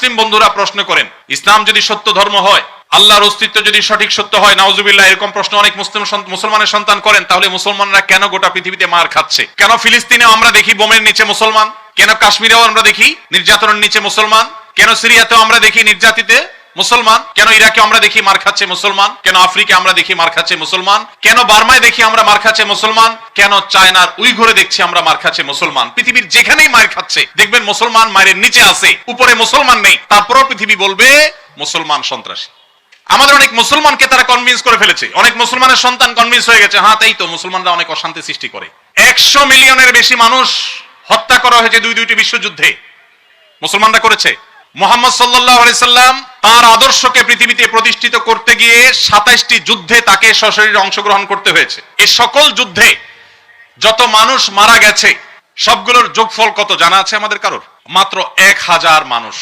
মুসলিম বন্ধুরা প্রশ্ন করেন, ইসলাম যদি সত্য ধর্ম হয়, আল্লাহর অস্তিত্ব যদি সঠিক সত্য হয়, নাউজুবিল্লাহ, এরকম প্রশ্ন অনেক মুসলিম মুসলমানের সন্তান করেন, তাহলে মুসলমানরা কেন গোটা পৃথিবীতে মার খাচ্ছে? কেন ফিলিস্তিনে আমরা দেখি বোমের নিচে মুসলমান? কেন কাশ্মীরেও আমরা দেখি নির্যাতনের নিচে মুসলমান? কেন সিরিয়াতেও আমরা দেখি নির্যাতিতে মুসলমান? কেন ইরাকে আমরা দেখি মার খাচ্ছে মুসলমান? কেন আফ্রিকা আমরা দেখি মার খাচ্ছে মুসলমান? কেন বার্মায় দেখি আমরা মার খাচ্ছে মুসলমান? কেন চায়নার উইঘুরে দেখছি আমরা মার খাচ্ছে মুসলমান? পৃথিবীর যেখানেই মার খাচ্ছে, দেখবেন মুসলমান মায়ের নিচে আছে, উপরে মুসলমান নেই, তারপরও পৃথিবী বলবে মুসলমান সন্ত্রাসী। আমাদের অনেক মুসলমানকে তারা কনভিন্স করে ফেলেছে। অনেক মুসলমানের সন্তান কনভিন্স হয়ে গেছে হ্যাঁ তাই তো, মুসলমানরা অনেক অশান্তি সৃষ্টি করে। একশো মিলিয়নের বেশি মানুষ হত্যা করা হয়েছে দুই দুইটি বিশ্বযুদ্ধে। মুসলমানরা করেছে। মোহাম্মদ সাল্লাহ সাল্লাম তার আদর্শকে পৃথিবীতে প্রতিষ্ঠিত করতে গিয়ে সাতাইশটি যুদ্ধে তাকে সশরীরে অংশগ্রহণ করতে হয়েছে। এ সকল যুদ্ধে যত মানুষ মারা গেছে, সবগুলোর যোগফল কত জানা আছে আমাদের কারোর? মাত্র এক হাজার মানুষ।